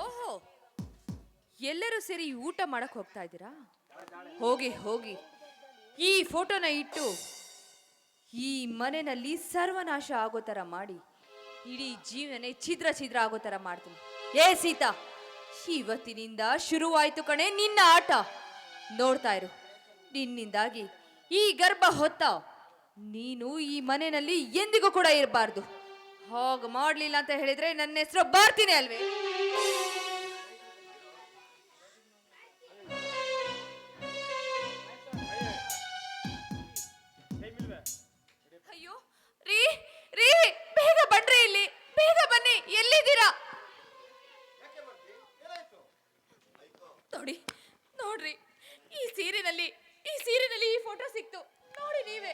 ಓಹೋ, ಎಲ್ಲರೂ ಸೇರಿ ಊಟ ಮಾಡಕ್ ಹೋಗ್ತಾ ಇದ್ದೀರಾ? ಹೋಗಿ ಹೋಗಿ. ಈ ಫೋಟೋನ ಇಟ್ಟು ಈ ಮನೆಯಲ್ಲಿ ಸರ್ವನಾಶ ಆಗೋ ಥರ ಮಾಡಿ, ಇಡೀ ಜೀವನೇ ಛಿದ್ರ ಛಿದ್ರ ಆಗೋ ಥರ ಮಾಡ್ತೀನಿ. ಏ ಸೀತಾ, ಇವತ್ತಿನಿಂದ ಶುರುವಾಯ್ತು ಕಣೆ ನಿನ್ನ ಆಟ. ನೋಡ್ತಾ ಇರು, ನಿನ್ನಿಂದಾಗಿ ಈ ಗರ್ಭ ಹೊತ್ತ ನೀನು ಈ ಮನೆಯಲ್ಲಿ ಎಂದಿಗೂ ಕೂಡ ಇರಬಾರ್ದು. ಹಾಗ ಮಾಡ್ಲಿಲ್ಲ ಅಂತ ಹೇಳಿದ್ರೆ ನನ್ನ ಹೆಸರು ಬರ್ತೀನಿ ಅಲ್ವೇ? ಸಿಕ್ತು. ನೋಡಿ ನೀವೇ.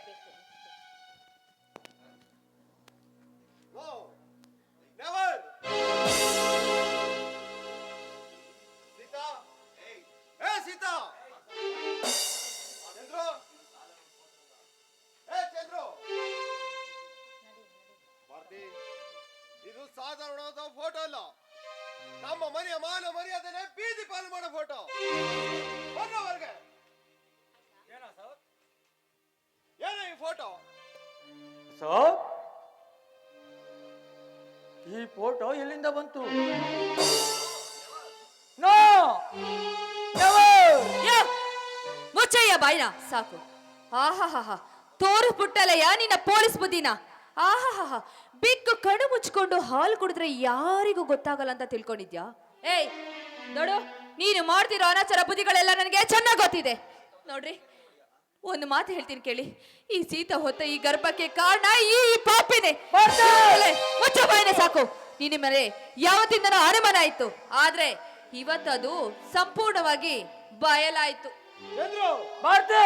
ಸಾಕು. ಆಹಾಹಾ ತೋರು ಪುಟ್ಟಲಯ್ಯ ನಿನ್ನ ಪೊಲೀಸ್ ಬುದ್ಧಿನ. ಆಹಾಹಾ ಬಿಕ್ಕು ಕಣ್ಣು ಮುಚ್ಕೊಂಡು ಹಾಲು ಕುಡಿದ್ರೆ ಯಾರಿಗೂ ಗೊತ್ತಾಗಲ್ಲ ಅಂತ ತಿಳ್ಕೊಂಡಿದ್ಯಾ? ಏಯ್ ನೋಡು ನೀನು ಮಾಡ್ತಿರೋ ಅನಾಚಾರ ಬುದ್ಧಿಗಳೆಲ್ಲ ನನಗೆ ಚೆನ್ನಾಗಿ ಗೊತ್ತಿದೆ. ನೋಡ್ರಿ ಒಂದು ಮಾತು ಹೇಳ್ತೀನಿ ಕೇಳಿ. ಈ ಸೀತ ಹೊತ್ತ ಈ ಗರ್ಭಕ್ಕೆ ಕಾರಣ ಈ ಪಾಪಿನೇ. ಮುಚ್ಚ ಬಾಯಿನೇ ಸಾಕು. ನಿನ್ನ ಮೇಲೆ ಯಾವತ್ತಿಂದನೋ ಅನುಮಾನ ಆಯ್ತು. ಆದ್ರೆ ಇವತ್ತದು ಸಂಪೂರ್ಣವಾಗಿ ಬಯಲಾಯ್ತು. ಚಂದ್ರು ಭಾರತಿ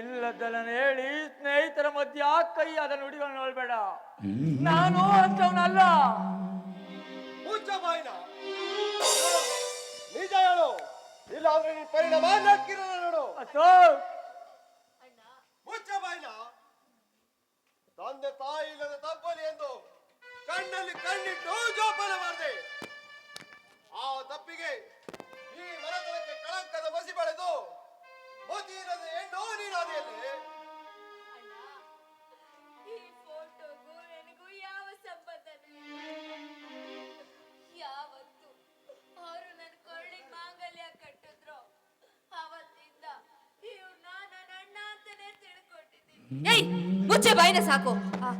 ಇಲ್ಲದಲ್ಲ ಹೇಳಿ ಸ್ನೇಹಿತರ ಮಧ್ಯ ಕೈ ಅದನ್ನು ನುಡಿಗಳನ್ನ ನೋಡ್ಬೇಡ ನಾನು ಅಂತವನಲ್ಲ. ಮುಚ್ಚ ಬಾಯಿನ ನಿಜ ಹೇಳು. ಇಲ್ಲ ಅಂದ್ರೆ ನಿನ್ ಪರಿಣಾಮ ನೋಡು. ಅಶೋಕ್ ಮುಚ್ಚ ಬಾಯಿನ ತಂದೆ ತಾಯಿ ಇಲ್ಲದ ತಪ್ಪಲಿ ಎಂದು ಕಣ್ಣಲ್ಲಿ ಕಣ್ಣಿಟ್ಟು ಜೋಪಾನ ಮಾಡಿದೆ. ಆ ತಪ್ಪಿಗೆ ಈ ಮರತನಕ್ಕೆ ಕಳಂಕದ ಮಸಿ ಬೆಳೆದು ಮತಿ ಇಲ್ಲದ ಹೆಣ್ಣು ನೀನಾದಿಯಲ್ಲಿ. ಈ ಫೋಟೋಗೂ ನನಗೂ ಯಾವ ಸಂಬಂಧನೂ ಇಲ್ಲ. ಯಾವತ್ತು ಅವರು ನನ್ನ ಕೊಳ್ಳಿ ಮಾಂಗಲ್ಯ ಕಟ್ಟಿದ್ರು ಅವತ್ತಿಂದ ಇವ್ರನ್ನ ನನ್ನ ಅಣ್ಣ ಅಂತಾನೆ ತಿಳ್ಕೊಂಡಿದ್ದೀನಿ. ಏಯ್ ಮುಚ್ಚೆ ಬಾಯಿನ ಸಾಕು. ಆ,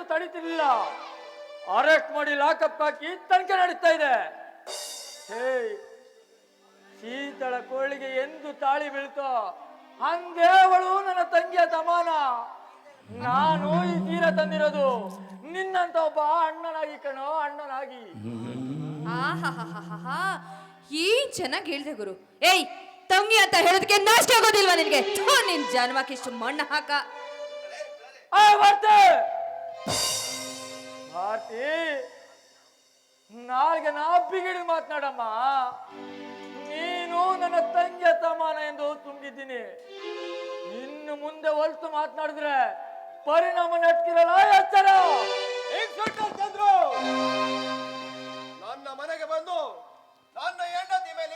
ಇಷ್ಟೊಂದು ತಡೀತಿರ್ಲಿಲ್ಲ. ಅರೆಸ್ಟ್ ಮಾಡಿ ಲಾಕಪ್ ಹಾಕಿ ತನಿಖೆ ನಡೀತಾ ಇದೆ. ಹೇ ಶೀತಳ ಕೋಳಿಗೆ ಎಂದು ತಾಳಿ ಬೀಳ್ತೋ ಹಂಗೆ ಅವಳು ನನ್ನ ತಂಗಿಯ ಸಮಾನ. ನಾನು ಈ ತೀರ ತಂದಿರೋದು ನಿನ್ನಂತ ಒಬ್ಬ ಅಣ್ಣನಾಗಿ ಕಣೋ ಅಣ್ಣನಾಗಿ. ಆಹಾಹಾಹಾಹಾ. ಏನ್ ಚೆನ್ನಾಗಿ ಹೇಳಿದೆ ಗುರು. ಏಯ್ ತಂಗಿ ಅಂತ ಹೇಳೋದಕ್ಕೆ ನಾಷ್ಟ ಆಗೋದಿಲ್ವಾ ನಿನ್ಗೆ? ಥು, ನಿನ್ ಜನ್ಮಕ್ಕೆ ಇಷ್ಟು ಮಣ್ಣು ಹಾಕ. ಆ ಭಾರತಿ ನಾಳೆಗೆ ನಾ ಬಿಗಿಡಿ ಮಾತನಾಡಮ್ಮ. ನೀನು ನನ್ನ ತಂಗಿಯ ಸಮಾನ ಎಂದು ತುಂಬಿದ್ದೀನಿ. ಇನ್ನು ಮುಂದೆ ಹೊಲ್ತು ಮಾತನಾಡಿದ್ರೆ ಪರಿಣಾಮ ನಟ್ಕಿರಲ್ಲ ಎಚ್ಚರ. ನನ್ನ ಮನೆಗೆ ಬಂದು ನನ್ನ ಹೆಂಡತಿ ಮೇಲೆ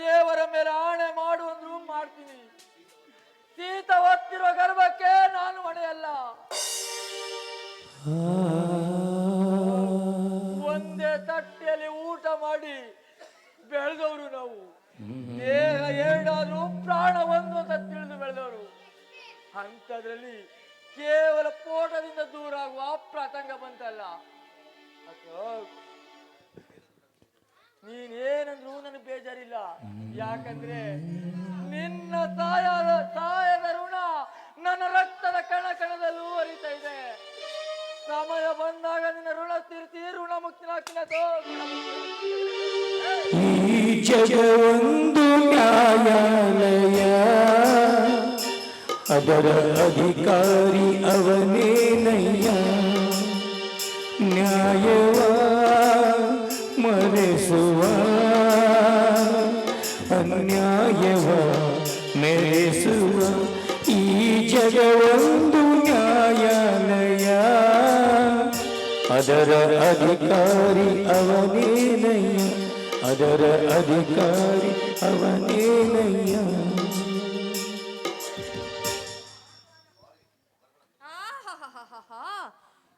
ದೇವರ ಮೇಲೆ ಆಣೆ ಮಾಡು ಅಂದ್ರೂ ಮಾಡ್ತೀನಿ. ಸೀತ ಹೊತ್ತಿರೋ ಗರ್ಭಕ್ಕೆ ನಾನು ಹೊಣೆಯಲ್ಲ ಒಂದೇ ತಟ್ಟೆಯಲ್ಲಿ ಊಟ ಮಾಡಿ ಬೆಳೆದವರು ನಾವು. ದೇಹ ಎರಡಾದ್ರೂ ಪ್ರಾಣ ಒಂದು ಅಂತ ತಿಳಿದು ಬೆಳೆದವರು. ಅಂಥದ್ರಲ್ಲಿ ಕೇವಲ ಪೋಟದಿಂದ ದೂರ ಆಗುವ ಪ್ರಸಂಗ ಬಂತಲ್ಲ. ಅಶೋಕ್ ನೀನೇನಂದ್ರೂ ನನಗೆ ಬೇಜಾರಿಲ್ಲ. ಯಾಕಂದ್ರೆ ನಿನ್ನ ತಾಯದ ತಾಯದ ಋಣ ನನ್ನ ರಕ್ತದ ಕಣ ಕಣದಲ್ಲೂ ಅರಿತಾ ಇದೆ. ಸಮಯ ಬಂದಾಗ ನಿನ್ನ ಋಣ ತೀರ್ತಿ, ಋಣ ಮುಕ್ತಿನಾಕಿನದು ನ್ಯಾಯಾಲಯ, ಅದರ ಅಧಿಕಾರಿ ಅವನೇನಯ್ಯ ಮೆರೆಸುವ ಈ ಜಗವೊಂದು ನ್ಯಾಯಾಲಯ. ಅದರ ಅಧಿಕಾರಿ ಅವನೇನಯ್ಯ? ಅದರ ಅಧಿಕಾರಿ ಅವನೇನಯ್ಯ?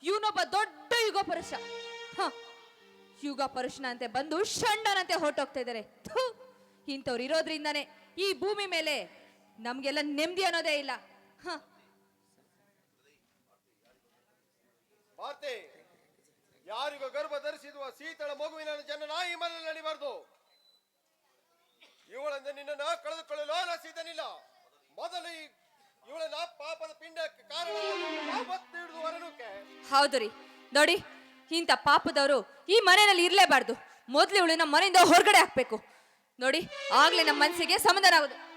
ಇವನೊಬ್ಬ ದೊಡ್ಡ ಯುಗ ಪುರುಷ ಯುಗ ಪುರುಷನಂತೆ ಬಂದು ಷಂಡನಂತೆ ಹೊರಟೋಗ್ತಾ ಇದ್ದಾರೆ. ಇಂಥವ್ರು ಇರೋದ್ರಿಂದಾನೆ ಈ ಭೂಮಿ ಮೇಲೆ ನಮ್ಗೆಲ್ಲ ನೆಮ್ಮದಿ ಅನ್ನೋದೇ ಇಲ್ಲ. ಹ. ಯಾರಿಗೂ ಗರ್ಭ ಧರಿಸಿರುವ ಸೀತಳ ಮಗುವಿನ ಜನ ಈ ಮನೆಯಲ್ಲಿ ನಡಿಬಾರ್ದು. ಇವಳಂದ ನಿನ್ನನ್ನ ಕಳೆದುಕೊಳ್ಳಲು ಸೀತನಿಲ್ಲ. ಮೊದಲು ಇವಳನ್ನ ಪಾಪದ ಪಿಂಡಕ್ಕೆ ಕಾರಣ ಆಪತ್ತು ಹಿಡಿದು ಹೊರನುಕ್ಕೆ ಹೌದು ರೀ. ನೋಡಿ ಇಂಥ ಪಾಪದವರು ಈ ಮನೆಯಲ್ಲಿ ಇರ್ಲೇಬಾರ್ದು. ಮೊದ್ಲು ಇವಳನ್ನ ಮನೆಯಿಂದ ಹೊರಗಡೆ ಹಾಕ್ಬೇಕು. ನೋಡಿ ಆಗ್ಲೇ ನಮ್ಮ ಮನಸ್ಸಿಗೆ ಸಮಾಧಾನ ಆಗೋದು.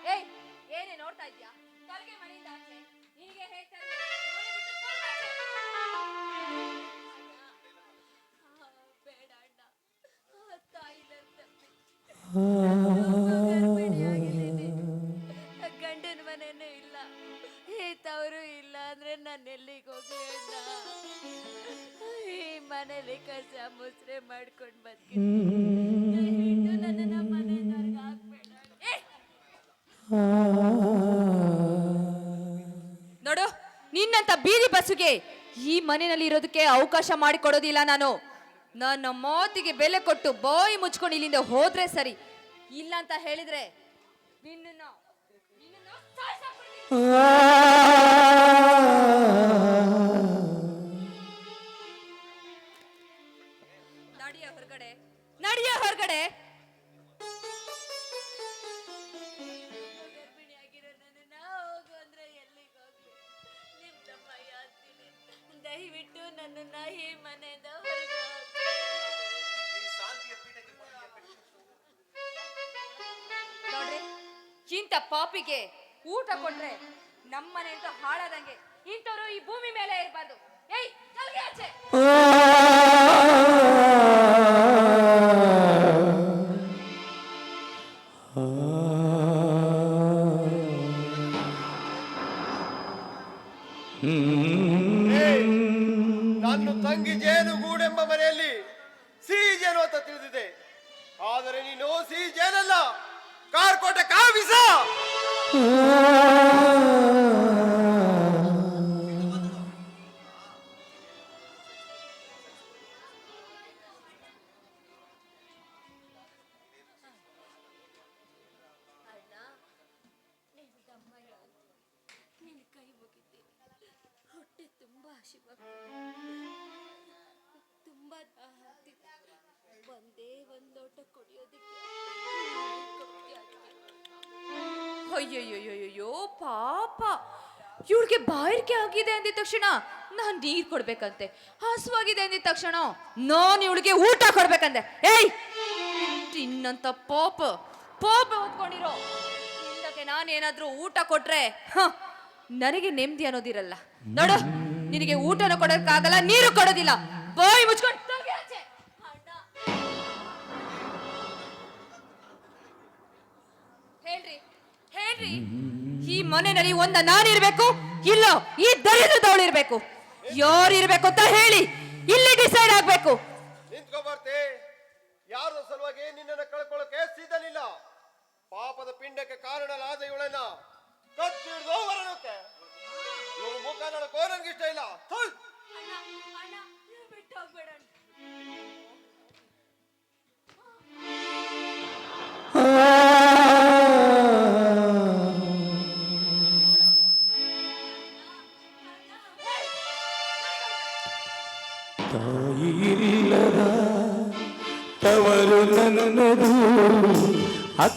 ಗಂಡನ ಮನೇನೂ ಇಲ್ಲ. ಈತವರು ಇಲ್ಲ ಅಂದ್ರೆ ನಾನು ಎಲ್ಲಿಗೆ ಹೋಗ್ಲಿ ಅಣ್ಣ? ಈ ಮನೇಲಿ ಕಸ ಮುಸ್ರೆ ಮಾಡ್ಕೊಂಡು ದಯವಿಟ್ಟು ನನ್ನನ್ನ ಹಾಕ್ಬೇಡ. ಏ, ನೋಡು ನಿನ್ನಂತ ಬೀದಿ ಬಸ್ಸುಗೆ ಈ ಮನೆಯಲ್ಲಿ ಇರೋದಕ್ಕೆ ಅವಕಾಶ ಮಾಡಿಕೊಡೋದಿಲ್ಲ ನಾನು. ನನ್ನ ಮಾತಿಗೆ ಬೆಲೆ ಕೊಟ್ಟು ಬಾಯಿ ಮುಚ್ಕೊಂಡು ಇಲ್ಲಿಂದ ಹೋದ್ರೆ ಸರಿ. ಇಲ್ಲ ಅಂತ ಹೇಳಿದ್ರೆ. ನಡಿಯ ಹೊರಗಡೆ. ನಡಿಯ ಹೊರಗಡೆ. ದಯವಿಟ್ಟು ಮನೆಯಿಂದ ಹೊರಗೆ ಇಂಥ ಪಾಪಿಗೆ ಊಟ ಕೊಟ್ರೆ ನಮ್ಮನೆ ಅಂತ ಹಾಳಾದಂಗೆ ಇಂಥವ್ರು ಈ ಭೂಮಿ ಮೇಲೆ ಇರಬಾರ್ದು. ಏಯ್ ಆಚೆ. ಅದ್ಕೆ? ಅಯ್ಯಯ್ಯಯ್ಯೋ ಪಾಪ. ಇವಳಿಗೆ ಬಾಯಿಕೆ ಆಗಿದೆ ಅಂದಿದ ತಕ್ಷಣ ನಾನ್ ನೀರ್ ಕೊಡ್ಬೇಕಂತೆ. ಹಸುವಾಗಿದೆ ಅಂದಿದ ತಕ್ಷಣ ನಾನ್ ಇವಳಿಗೆ ಊಟ ಕೊಡ್ಬೇಕಂದೆ. ಏಯ್! ತಿನ್ನಂತ ಪಾಪ. ಪಾಪ ಓದ್ಕೊಂಡಿರೋ ನಾನು ನಾನೇನಾದ್ರೂ ಊಟ ಕೊಟ್ರೆ ನನಗೆ ನೆಮ್ಮದಿ ಅನ್ನೋದಿರಲ್ಲ. ನೋಡು, ನಿನಗೆ ಊಟನ ಕೊಡೋಕ್ಕಾಗಲ್ಲ ನೀರು ಕೊಡೋದಿಲ್ಲ. ಬಾಯಿ ಮುಚ್ಕೊಂಡು ಹೇಳ್ರಿ ಈ ಮನೆಯಲ್ಲಿ ಒಂದ ನಾನಿರ್ಬೇಕು ಇಲ್ಲ ಈ ದರಿದ್ರದವಳು ಇರ್ಬೇಕು. ಯಾರು ಇರ್ಬೇಕು ಅಂತ ಹೇಳಿ ಇಲ್ಲಿ ಡಿಸೈಡ್ ಆಗ್ಬೇಕು. ನಿಂತ್ಕೋ ಬರ್ತೆ. ಯಾರ ಸಲುವಾಗಿ ನಿನ್ನನ್ನ ಕಳ್ಕೊಳ್ಳೋಕೆ ಸಿದ್ಧನಿಲ್ಲ. ಪಾಪದ ಪಿಂಡಕ್ಕೆ ಕಾರಣಲಾದ ಇವಳನ್ನ ಕತ್ತಿಡ್ದು ಹೊರನಕ್ಕೆ ಇವಳು ಮುಖ ನೋಡಕ್ಕೋ ನನ್ಗೆ ಇಷ್ಟ ಇಲ್ಲ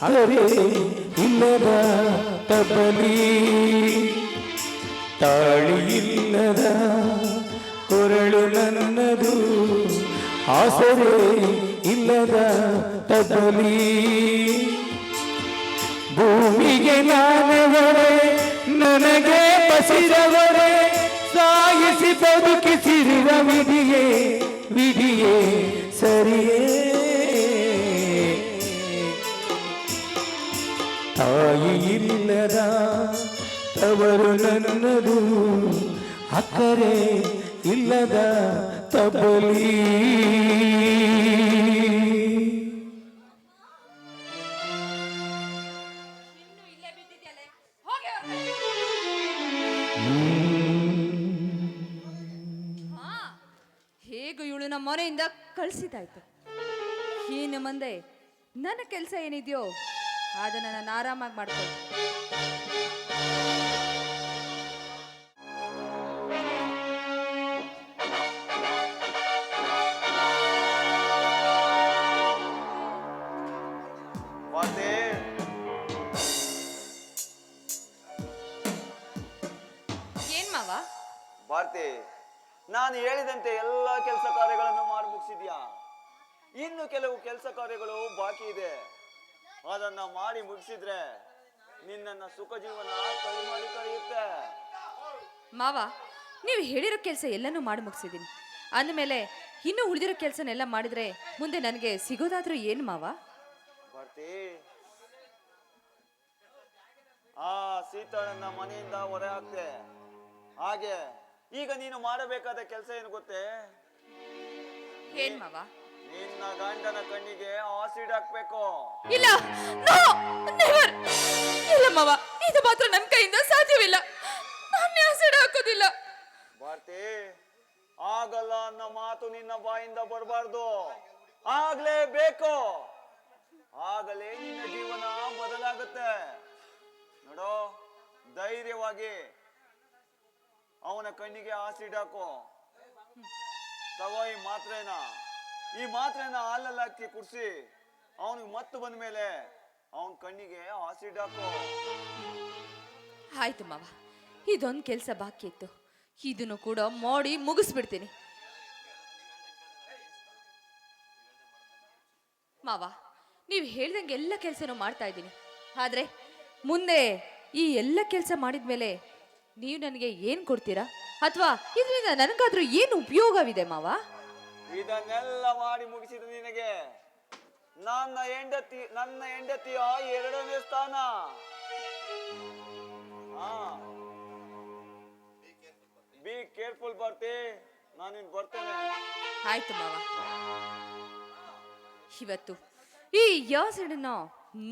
ಅಕ್ಕರೆ ಇಲ್ಲದ ತಬಲಿ ತಾಳಿ ಇಲ್ಲದ ಕೊರಳು ನನ್ನದು ಆಸರೆ ಇಲ್ಲದ ತಬಲಿ. ಭೂಮಿಗೆ ನಾನವರೇ, ನನಗೆ ಪಸಿರವರೆ ಸಾಯಿಸಿ ಬದುಕಿಸಿರುವ ವಿಧಿಯೇ ವಿಧಿಯೇ ಸರಿಯೇ. ಇಲ್ಲದ ತವರು ನನ್ನದು, ಅಕ್ಕರೆ ಇಲ್ಲದ ತಬಲಿ ಹೋಗಿ ಇವಳು ನಮ್ಮ ಮನೆಯಿಂದ ಕಳಿಸಿದಾಯ್ತು ಇನ್ನು ಮುಂದೆ, ನನ್ನ ಕೆಲಸ ಏನಿದೆಯೋ ಅದನ್ನ ನಾನು ಆರಾಮಾಗಿ ಮಾಡ್ಕೊಳ್ಳಿ ಮಾತೆ. ಏನ್ ಮಾವ? ಭಾರತಿ ನಾನು ಹೇಳಿದಂತೆ ಎಲ್ಲ ಕೆಲಸ ಕಾರ್ಯಗಳನ್ನು ಮಾಡಿ ಮುಗಿಸಿದ್ಯಾ? ಇನ್ನು ಕೆಲವು ಕೆಲಸ ಕಾರ್ಯಗಳು ಬಾಕಿ ಇದೆ. ಅದನ್ನ ಮಾಡಿ ಮುಗಿಸಿದ್ರೆ ನಿನ್ನ ಸುಖ ಜೀವನ ಕೈ ಮಾಡಿ ಕಳೆಯುತ್ತೆ. ಮಾವ ನೀವು ಹೇಳಿರೋ ಕೆಲಸ ಎಲ್ಲನೂ ಮಾಡಿ ಮುಗಿಸಿದ್ದೀನಿ ಅಂದಮೇಲೆ ಇನ್ನು ಉಳಿದಿರೋ ಕೆಲಸನೆಲ್ಲ ಮಾಡಿದ್ರೆ ಮುಂದೆ ನನಗೆ ಸಿಗೋದಾದ್ರೂ ಏನು ಮಾವ? ಆ ಸೀತಾಳನ್ನ ಮನೆಯಿಂದ ಹೊರ ಹಾಕ್ತೆ ಹಾಗೆ ಈಗ ನೀನು ಮಾಡಬೇಕಾದ ಕೆಲಸ ಏನು ಗೊತ್ತೇ? ಏನ್ ಮಾವ? ನಿನ್ನ ಗಂಡನ ಕಣ್ಣಿಗೆ ಆಸಿಡ್ ಹಾಕ್ಬೇಕು. ಇಲ್ಲ ನೋ ನೆವರ್ ಇಲ್ಲ ಮಾವ ಇದು ಮಾತ್ರ ನನ್ನ ಕೈಯಿಂದ ಸಾಧ್ಯವಿಲ್ಲ. ನಾನು ಆಸಿಡ್ ಹಾಕೋದಿಲ್ಲ. ಭಾರತಿ ಆಗಲ್ಲ ಅನ್ನೋ ಮಾತು ನಿನ್ನ ಬಾಯಿಂದ ಬರಬಾರ್ದು. ಆಗ್ಲೇಬೇಕು ಆಗಲೇ ನಿನ್ನ ಜೀವನ ಬದಲಾಗುತ್ತೆ. ನೋಡೋ ಧೈರ್ಯವಾಗಿ ಅವನ ಕಣ್ಣಿಗೆ ಆಸಿಡ್ ಹಾಕು. ತಗೋ ಈ ಮಾತ್ರೆನ. ಈ ಮಾತ್ರೆನ ಹಾಲಲ್ಲಿ ಹಾಕಿ ಕುಡಿಸಿ, ಅವನಿಗೆ ಮತ್ತೆ ಬಂದ ಮೇಲೆ ಅವನ ಕಣ್ಣಿಗೆ ಆಸಿಡ್ ಹಾಕು. ಆಯ್ತು ಮಾವ, ಇದೊಂದು ಕೆಲಸ ಬಾಕಿ ಇತ್ತು. ಇದನ್ನು ಕೂಡ ಮಾಡಿ ಮುಗಿಸ್ಬಿಡ್ತೀನಿ. ಮಾವ, ನೀವು ಹೇಳ್ದಂಗೆ ಎಲ್ಲ ಕೆಲಸನೂ ಮಾಡ್ತಾ ಇದ್ದೀನಿ. ಆದರೆ ಮುಂದೆ ಈ ಎಲ್ಲ ಕೆಲಸ ಮಾಡಿದ್ಮೇಲೆ ನೀವು ನನಗೆ ಏನು ಕೊಡ್ತೀರಾ? ಅಥವಾ ಇದರಿಂದ ನನಗಾದರೂ ಏನು ಉಪಯೋಗವಿದೆ ಮಾವ? ಇದನ್ನೆಲ್ಲ ಮಾಡಿ ಮುಗಿಸಿದ ನಿನಗೆ ನನ್ನ ಹೆಂಡತಿ, ನನ್ನ ಹೆಂಡತಿಯ ಎರಡನೇ ಸ್ಥಾನ. ಬಿ ಕೇರ್ಫುಲ್ ಬರ್ತಿ ನಾನು ಬರ್ತೇನೆ. ಆಯ್ತು ಮಾವ. ಇವತ್ತು ಈ ಯಾಸಡನ್ನ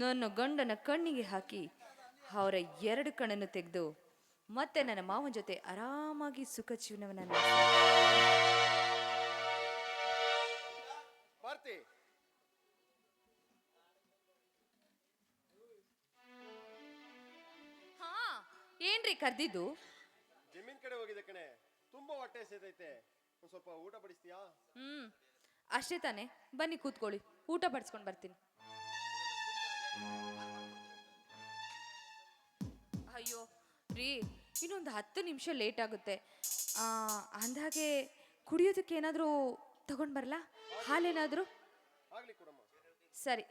ನನ್ನ ಗಂಡನ ಕಣ್ಣಿಗೆ ಹಾಕಿ ಅವರ ಎರಡು ಕಣ್ಣನ್ನು ತೆಗೆದು ಮತ್ತೆ ನನ್ನ ಮಾವನ ಜೊತೆ ಆರಾಮಾಗಿ ಸುಖ ಜೀವನವನ್ನ ಏನ್ರಿ ಕರ್ದಿದ್ದು? ಜಮೀನ್ ಕಡೆ ಹೋಗಿದೆ ಕಣೆ. ತುಂಬಾ ಹೊಟ್ಟೆ ಸೇದೈತೆ ಒಂದ್ ಸ್ವಲ್ಪ ಊಟ ಬಡಿಸ್ತೀಯಾ? ಹ್ಮ್. ಅಷ್ಟೇ ತಾನೆ. ಬನ್ನಿ ಕೂತ್ಕೊಳ್ಳಿ. ಊಟ ಬಡಿಸ್ಕೊಂಡು ಬರ್ತೀನಿ. ಅಯ್ಯೋ ರೀ ಇನ್ನೊಂದು ಹತ್ತು ನಿಮಿಷ ಲೇಟ್ ಆಗುತ್ತೆ. ಅಂದಾಗೆ ಕುಡಿಯೋದಕ್ಕೆ ಏನಾದರೂ ತಗೊಂಡ್ ಬರಲಾ? ಹಾಲೇನಾದರೂ? ಆಗ್ಲಿ ಕೊಡಮ್ಮ. ಸರಿ.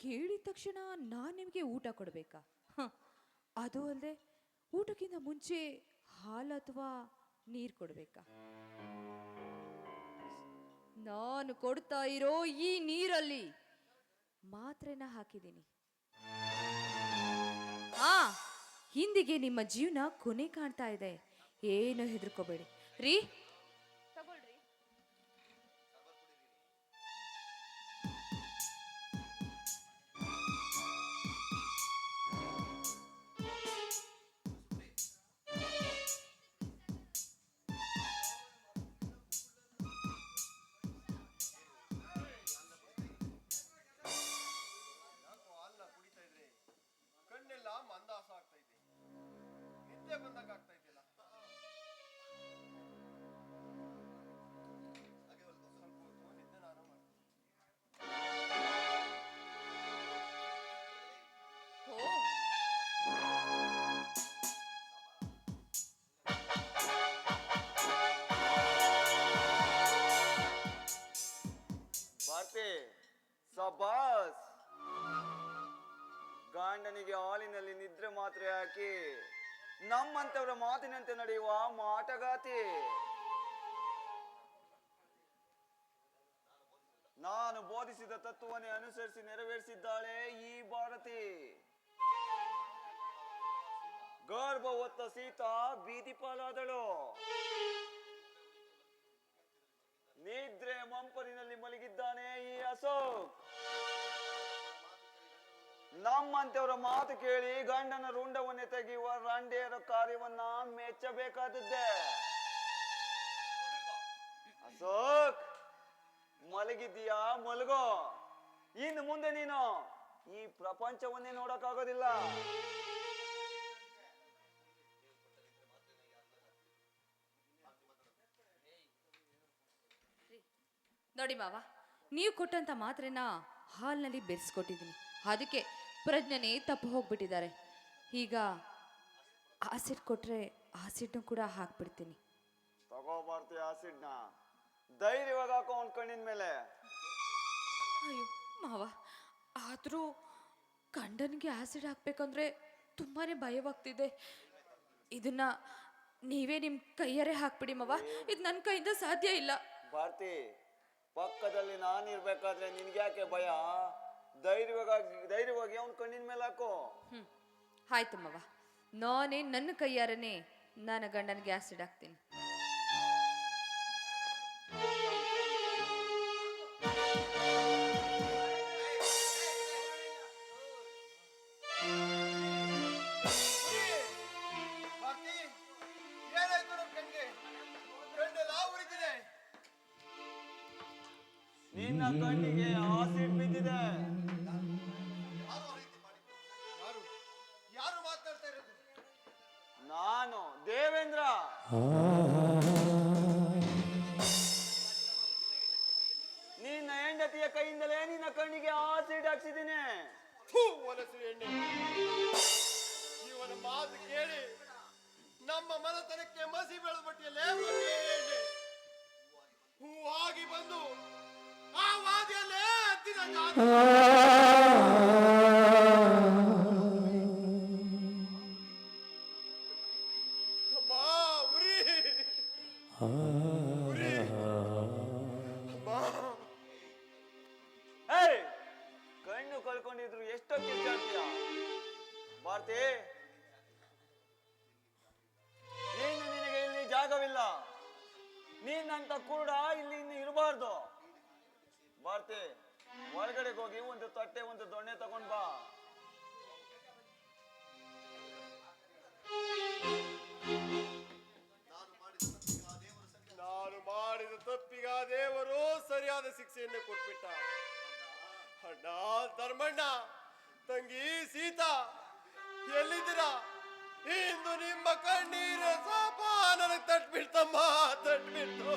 ಕೇಳಿದ ತಕ್ಷಣ ನಾನು ನಿಮಗೆ ಊಟ ಕೊಡಬೇಕಾ? ಅದು ಅಲ್ಲದೆ ಊಟಕ್ಕಿಂತ ಮುಂಚೆ ಹಾಲು ಅಥವಾ ನೀರು ಕೊಡಬೇಕಾ? ನಾನು ಕೊಡ್ತಾ ಇರೋ ಈ ನೀರಲ್ಲಿ ಮಾತ್ರೆನ ಹಾಕಿದ್ದೀನಿ. ಆ, ಹಿಂದಿಗೆ ನಿಮ್ಮ ಜೀವನ ಕೊನೆ ಕಾಣ್ತಾ ಇದೆ. ಏನು ಹೆದರ್ಕೋಬೇಡಿ. ರೀ ಮಾತ್ರೆ ಹಾಕಿ ನಮ್ಮಂತವರ ಮಾತಿನಂತೆ ನಡೆಯುವ ಮಾಟಗಾತಿ. ನಾನು ಬೋಧಿಸಿದ ತತ್ವವನ್ನೇ ಅನುಸರಿಸಿ ನೆರವೇರಿಸಿದ್ದಾಳೆ ಈ ಭಾರತಿ. ಗರ್ಭ ಸೀತಾ ಬೀದಿ ಪಾಲಾದಳು ನಿದ್ರೆ ಮಂಪರಿನಲ್ಲಿ ಮಲಗಿದ್ದಾನೆ ಈ ಅಶೋಕ್. ನಮ್ಮಂತೆಯವರ ಮಾತು ಕೇಳಿ ಗಂಡನ ರುಂಡವನ್ನೇ ತೆಗೆಯುವ ರಂಡೆಯರ ಕಾರ್ಯವನ್ನ ಮೆಚ್ಚಬೇಕಾದದ್ದೇ. ಅಶೋಕ್, ಮಲಗಿದ್ದೀಯಾ, ಮಲಗೋ. ಇನ್ನು ಮುಂದೆ ನೀನು ಈ ಪ್ರಪಂಚವನ್ನೇ ನೋಡಕ್ಕಾಗೋದಿಲ್ಲ. ನೋಡಿ ಮಾವ, ನೀವು ಕೊಟ್ಟಂತ ಮಾತ್ರೆನ ಹಾಲ್ನಲ್ಲಿ ಬೆರೆಸ್ಕೊಟ್ಟಿದ್ದೀನಿ. ಅದಕ್ಕೆ ಪ್ರಜ್ಞನೆ ತಪ್ಪು ಹೋಗ್ಬಿಟ್ಟಿದ್ದಾರೆ. ಈಗ ಆಸಿಡ್ ಕೊಟ್ರೆ ಆಸಿಡ್ನು ಕೂಡ ಹಾಕ್ಬಿಡ್ತೀನಿ. ತಗೋ ಭಾರತಿ ಆಸಿಡ್ನ. ಧೈರ್ಯವಾಗಿ ಹಾಕೋ ಅವ್ನ ಕಣ್ಣಿನ ಮೇಲೆ. ಅಯ್ಯೋ ಮಾವ ಆದರೂ ಗಂಡನಿಗೆ ಆಸಿಡ್ ಹಾಕ್ಬೇಕಂದ್ರೆ ತುಂಬಾ ಭಯವಾಗ್ತಿದೆ. ಇದನ್ನ ನೀವೇ ನಿಮ್ಮ ಕೈಯರೇ ಹಾಕ್ಬಿಡಿ ಮಾವ. ಇದು ನನ್ನ ಕೈಯಿಂದ ಸಾಧ್ಯ ಇಲ್ಲ. ಭಾರತಿ ಪಕ್ಕದಲ್ಲಿ ನಾನಿರ್ಬೇಕಾದ್ರೆ ನಿನ್ಗ್ಯಾಕೆ ಭಯ? ಧೈರ್ಯವಾಗಿ ಧೈರ್ಯವಾಗಿ ಅವನ ಕಣ್ಣಿನ ಮೇಲೆ ಹಾಕೋ. ಹ್ಞೂ ಆಯ್ತು ಮಾವ. ನಾನೇ ನನ್ನ ಕೈಯಾರನೇ ನನ್ನ ಗಂಡನಿಗೆ ಆಸಿಡ್ ಹಾಕ್ತೀನಿ. ನಿನ್ನ ಕಣ್ಣಿಗೆ ಆಸಿಡ್ ಬಿದ್ದಿದೆ. ನಾನು ದೇವೇಂದ್ರ. ನಿನ್ನ ಹೆಂಡತಿಯ ಕೈಯಿಂದಲೇ ನಿನ್ನ ಕಣ್ಣಿಗೆ ಆಸಿಡ್ ಹಾಕ್ಸಿದ್ದೀನಿ ಥೂ, ಹೊಲಸು ಎಣ್ಣೆ ಇವನ ಮಾತು ಕೇಳಿ ನಮ್ಮ ಮನತನಕ್ಕೆ ಮಸಿ ಬೆಳೆದ್ಬಿಟ್ಟಿಯಲ್ಲೇ ಆಗಿ ಬಂದು ಕಣ್ಣು ಕಳ್ಕೊಂಡಿದ್ರು ಎಷ್ಟೋ ಭಾರತಿ ನೀನು ನಿನಗೆ ಇಲ್ಲಿ ಜಾಗವಿಲ್ಲ. ನೀನಂತ ಕೂಡ ಇಲ್ಲಿ ಇನ್ನು ಇರಬಾರ್ದು. ಭಾರತಿ ಒಳಗಡೆ ಹೋಗಿ ಒಂದು ತಟ್ಟೆ ಒಂದು ದೊಣ್ಣೆ ತಗೊಂಡ್ ಬಾ. ನಾನು ಮಾಡಿದ ತಪ್ಪಿಗ ದೇವರು ಸರಿಯಾದ ಶಿಕ್ಷೆಯನ್ನೇ ಕೊಟ್ಬಿಟ್ಟ. ಅಣ್ಣ ಧರ್ಮಣ್ಣ ತಂಗಿ ಸೀತಾ ಎಲ್ಲಿದ್ದೀರಾ? ಇಂದು ನಿಮ್ಮ ಕಣ್ಣೀರ ಸಾಪ ನನಗೆ ತಟ್ಬಿಡ್ತಮ್ಮ ತಟ್ಬಿಡ್ತು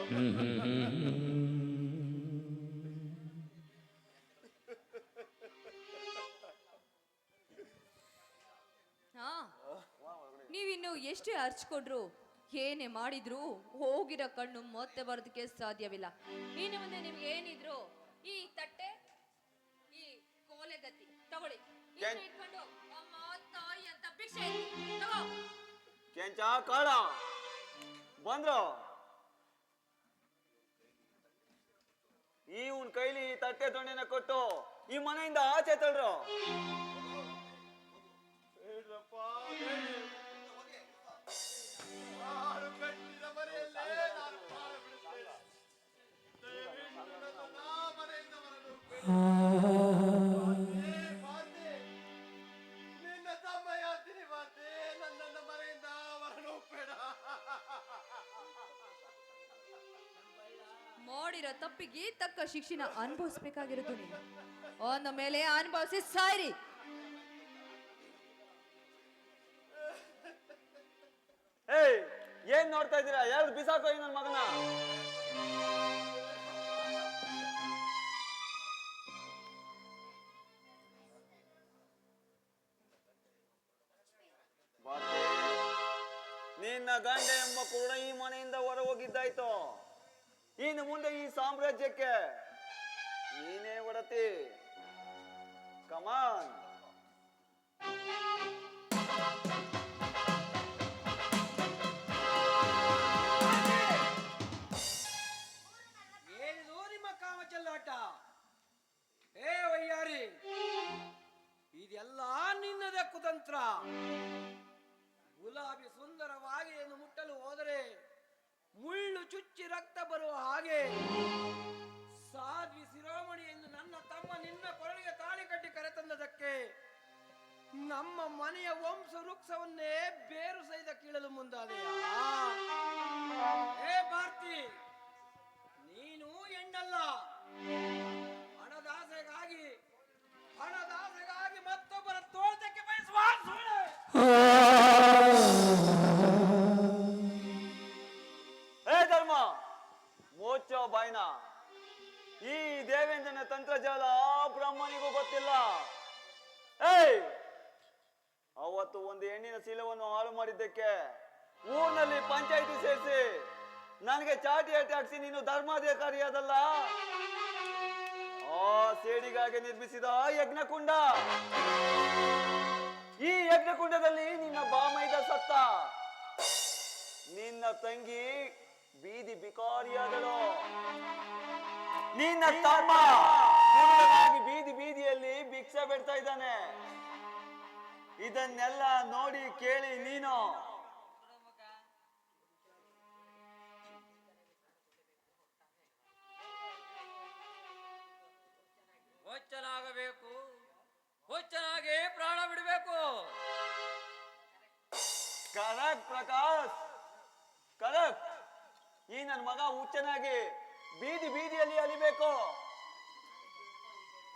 ನೀವಿನ್ನು ಎಷ್ಟೇ ಹರ್ಚ್ಕೊಂಡ್ರು ಏನೇ ಮಾಡಿದ್ರು ಹೋಗಿರೋ ಕಣ್ಣು ಮತ್ತೆ ಬರೋದಕ್ಕೆ ಸಾಧ್ಯವಿಲ್ಲ. ಇನ್ನು ಮುಂದೆ ನಿಮ್ಗೆ ಏನಿದ್ರು ಈ ತಟ್ಟೆ ಈ ಕೋಲೆಗತ್ತಿ ತಗೊಳ್ಳಿ. ಇದನ್ನ? ಇಟ್ಕೊಂಡು ಅಮ್ಮ ತಾಯಿ ಅಂತ ಭಿಕ್ಷೆ ಎತ್ತಿ, ತಗೋ. ಕೆಂಚ ಕಾಳ. ಬಂದ್ರು. ಈ ಉನ್ ಕೈಲಿ ಈ ತಟ್ಟೆ ದೊಣ್ಣೆನ ಕೊಟ್ಟು ಈ ಮನೆಯಿಂದ ಆಚೆ ತಳ್ರು. ಬೇಡ್ರಪ್ಪ. ಮಾಡಿರೋ ತಪ್ಪಿಗೆ ತಕ್ಕ ಶಿಕ್ಷಣ ಅನುಭವಿಸ್ಬೇಕಾಗಿರೋದು ನೀನು. ಅವನ ಮೇಲೆ ಅನುಭವಿಸಿ ಏಯ್, ಏನ್ ನೋಡ್ತಾ ಇದ್ದೀರಾ? ಯಾರು ಬಿಸಾಕೋ ನನ್ನ ಮಗನ? ನಿನ್ನ ಗಂಡ ಎಂಬ ಕೂಡ ಈ ಮನೆಯಿಂದ ಹೊರ ಹೋಗಿದ್ದಾಯ್ತು ಇನ್ನು ಮುಂದೆ ಈ ಸಾಮ್ರಾಜ್ಯಕ್ಕೆ ನೀನೇ ಒಡತಿ. ಕಮಾನ್ ಏನಿದು ನಿಮ್ಮ ಕಾಮ ಚೆಲ್ಲಾಟ ಏ ವಯ್ಯಾರಿ ಇದೆಲ್ಲ ನಿನ್ನದೇ ಕುತಂತ್ರ. ಗುಲಾಬಿ ಸುಂದರವಾಗಿ ಎಂದು ಮುಟ್ಟಲು ಹೋದರೆ ರಕ್ತ ಬರುವ ಹಾಗೆ ಸಾಧ್ವಿ ಶಿರೋಮಣಿ ಎಂದು ನನ್ನ ತಮ್ಮ ನಿನ್ನ ಕೊರಳಿಗೆ ತಾಳಿ ಕಟ್ಟಿ ಕರೆತಂದದಕ್ಕೆ ನಮ್ಮ ಮನೆಯ ವಂಶ ವೃಕ್ಷವನ್ನೇ ಬೇರು ಸಹಿತ ಕೀಳಲು ಮುಂದಾದೆಯೇ? ಭಾರತಿ, ನೀನು ಹೆಣ್ಣಲ್ಲ. ಹಣದಾಸೆಗಾಗಿ ಹಣದಾಸೆಗಾಗಿ ಮತ್ತೊಬ್ಬರ ತೋಟಕ್ಕೆ ಬಯಸುವ ತಂತ್ರಜಾಲ ಬ್ರಾಹ್ಮಣಿಗೂ ಗೊತ್ತಿಲ್ಲ. ಏಯ್! ಅವತ್ತು ಒಂದು ಹೆಣ್ಣಿನ ಶೀಲವನ್ನು ಹಾಳು ಮಾಡಿದ್ದಕ್ಕೆ ಊರಿನಲ್ಲಿ ಪಂಚಾಯಿತಿ ಸೇರಿಸಿ ನನಗೆ ಚಾಟಿ ಅಟ್ಟಿ ಹಾಕ್ಸಿ ನೀನು ಧರ್ಮಾಧಿಕಾರಿಯಾದಲ್ಲ ಆ ಸೇಡಿಗಾಗಿ ನಿರ್ಮಿಸಿದ ಯಜ್ಞಕುಂಡ. ಈ ಯಜ್ಞಕುಂಡದಲ್ಲಿ ನಿನ್ನ ಬಾಮೈದ ಸತ್ತ. ನಿನ್ನ ತಂಗಿ ಬೀದಿ ಬಿಕಾರಿಯಾದಳು. ನಿನ್ನ ತಮ್ಮ. ಬೀದಿ ಬೀದಿಯಲ್ಲಿ ಭಿಕ್ಷೆ ಬಿಡ್ತಾ ಇದ್ದಾನೆ. ಇದನ್ನೆಲ್ಲ ನೋಡಿ ಕೇಳಿ ನೀನು. ಹುಚ್ಚನಾಗಬೇಕು. ಹುಚ್ಚನಾಗಿ ಪ್ರಾಣ ಬಿಡಬೇಕು. ಕರೆಕ್ಟ್ ಪ್ರಕಾಶ್ ಕರೆಕ್ಟ್ ಈ ನನ್ನ ಮಗ ಹುಚ್ಚನಾಗಿ. ಬೀದಿ ಬೀದಿಯಲ್ಲಿ ಅಲಿಬೇಕು.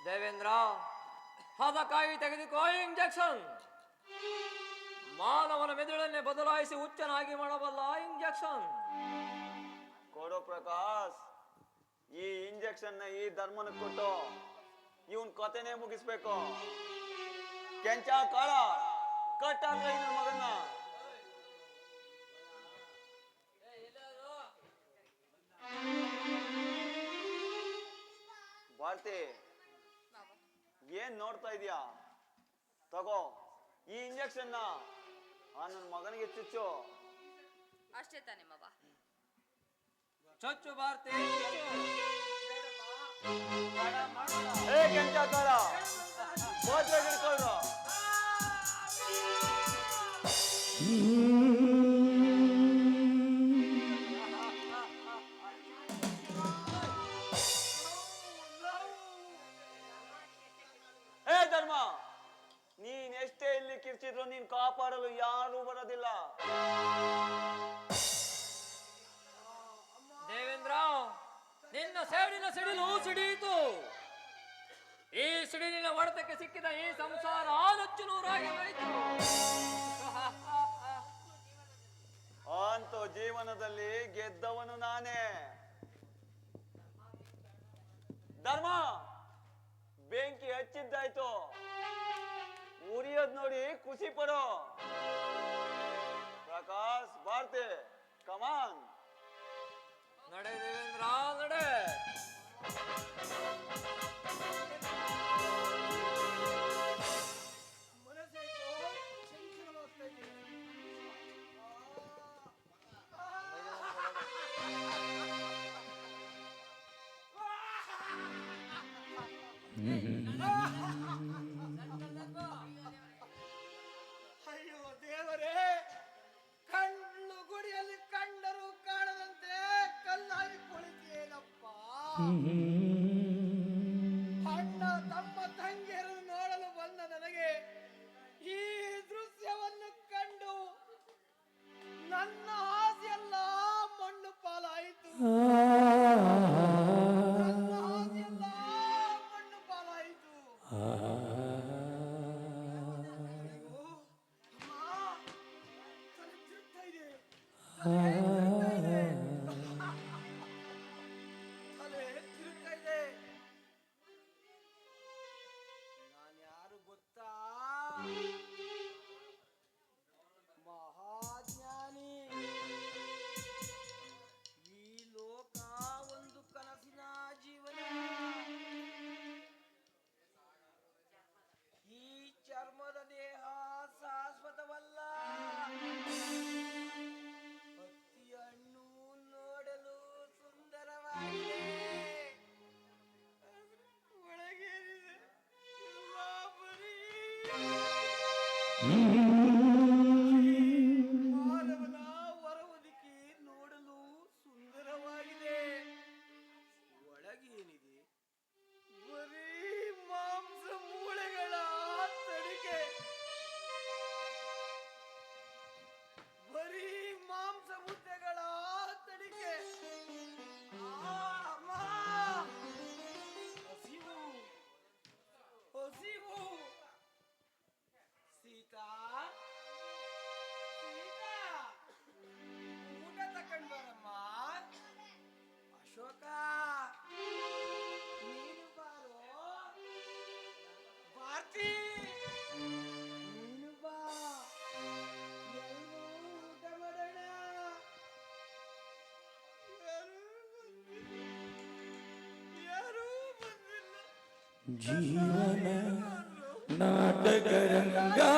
ದೇವೇಂದ್ರ ಅದಕ್ಕಾಗಿ ತೆಗೆದುಕೋ ಇಂಜೆಕ್ಷನ್. ಮಾನವನ ಮೆದುಳನ್ನೇ ಬದಲಾಯಿಸಿ ಹುಚ್ಚನಾಗಿ ಮಾಡಬಲ್ಲ ಇಂಜೆಕ್ಷನ್. ಕೊಡೋ ಪ್ರಕಾಶ್, ಈ ಇಂಜೆಕ್ಷನ್ ಈ ಧರ್ಮನ ಕೊಟ್ಟು ಇವನ್ ಕತೆನೇ ಮುಗಿಸ್ಬೇಕು. ಕೆಂಚ ಕಾಳ ಕಟ್ಟ ಮಗನ್ನ ಏನ್ ನೋಡ್ತಾ ಇದೀಯಾ? ತಗೋ ಈ ಇಂಜೆಕ್ಷನ್ ಆ ನನ್ನ ಮಗನಿಗೆ ಚುಚ್ಚು. ಅಷ್ಟೇ ತಾನೆ ಮವ. ಚೊಚ್ಚು ಬಾರ್ತೀನಿ ಏ ಕೆಂಚ ಕಾಳ ಹೋದ್ರೆ ಹಿಡ್ಕೊಳ್ರು ಎಷ್ಟೇ ಇಲ್ಲಿ ಕಿರ್ಚಿದ್ರು ನೀನ್ ಕಾಪಾಡಲು ಯಾರು ಬರೋದಿಲ್ಲ. ದೇವೇಂದ್ರ ನಿನ್ನ ಸೇಡಿನ ಸಿಡಿಲು ಸಿಡಿಯಿತು ಈ ಸಿಡಿಲಿನ ಹೊಡೆತಕ್ಕೆ ಸಿಕ್ಕಿದ ಈ ಸಂಸಾರ ನುಚ್ಚು ನೂರಾಗಿ ಹೋಯಿತು. ಅಂತೂ ಜೀವನದಲ್ಲಿ ಗೆದ್ದವನು ನಾನೇ. ಧರ್ಮ ಬೆಂಕಿ ಹಚ್ಚಿದ್ದಾಯ್ತು. ಉರಿಯೋದ್ ನೋಡಿ ಖುಷಿ ಪಡೋ. ಪ್ರಕಾಶ್ ಭಾರತಿ ಕಮಾನ್ ನಡೆ ದೇವೇಂದ್ರ ನಡೆ. ಮನಸ್ಸಾಯ್ತು ಅಣ್ಣ जीवन नाटक रंगा